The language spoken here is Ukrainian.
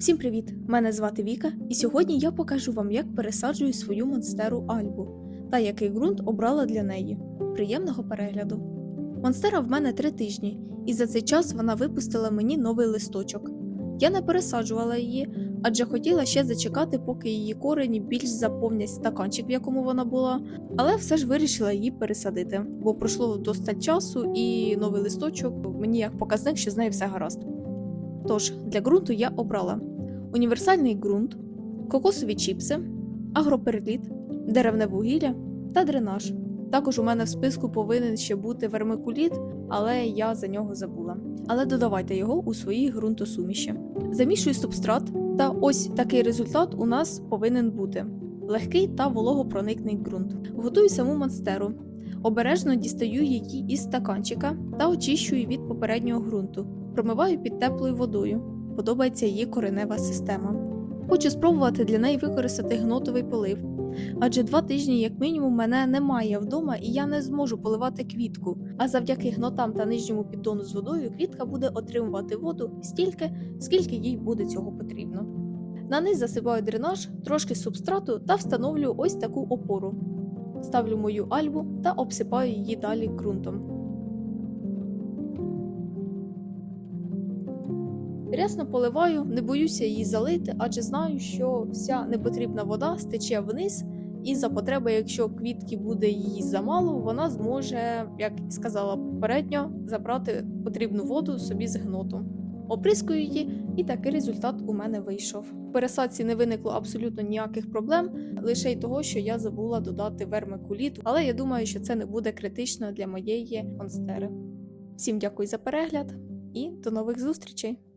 Всім привіт! Мене звати Віка, і сьогодні я покажу вам, як пересаджую свою монстеру Альбу та який ґрунт обрала для неї. Приємного перегляду! Монстера в мене три тижні, і за цей час вона випустила мені новий листочок. Я не пересаджувала її, адже хотіла ще зачекати, поки її корені більш заповнять стаканчик, в якому вона була, але все ж вирішила її пересадити, бо пройшло достатньо часу, і новий листочок мені як показник, що з нею все гаразд. Тож для ґрунту я обрала універсальний ґрунт, кокосові чіпси, агроперліт, деревне вугілля та дренаж. Також у мене в списку повинен ще бути вермикуліт, але я за нього забула. Але додавайте його у свої ґрунтосуміші. Замішую субстрат, та ось такий результат у нас повинен бути: легкий та вологопроникний ґрунт. Готую саму монстеру. Обережно дістаю її із стаканчика та очищую від попереднього ґрунту. Промиваю під теплою водою. Подобається її коренева система. Хочу спробувати для неї використати гнотовий полив, адже два тижні, як мінімум, мене немає вдома і я не зможу поливати квітку. А завдяки гнотам та нижньому піддону з водою квітка буде отримувати воду стільки, скільки їй буде цього потрібно. На низ засипаю дренаж, трошки субстрату та встановлю ось таку опору. Ставлю мою альбу та обсипаю її далі ґрунтом. Рясно поливаю, не боюся її залити, адже знаю, що вся непотрібна вода стече вниз, і за потреби, якщо квітки буде її замало, вона зможе, як сказала попередньо, забрати потрібну воду собі з гноту. Оприскую її, і такий результат у мене вийшов. В пересадці не виникло абсолютно ніяких проблем, лише й того, що я забула додати вермикуліт, але я думаю, що це не буде критично для моєї монстери. Всім дякую за перегляд і до нових зустрічей!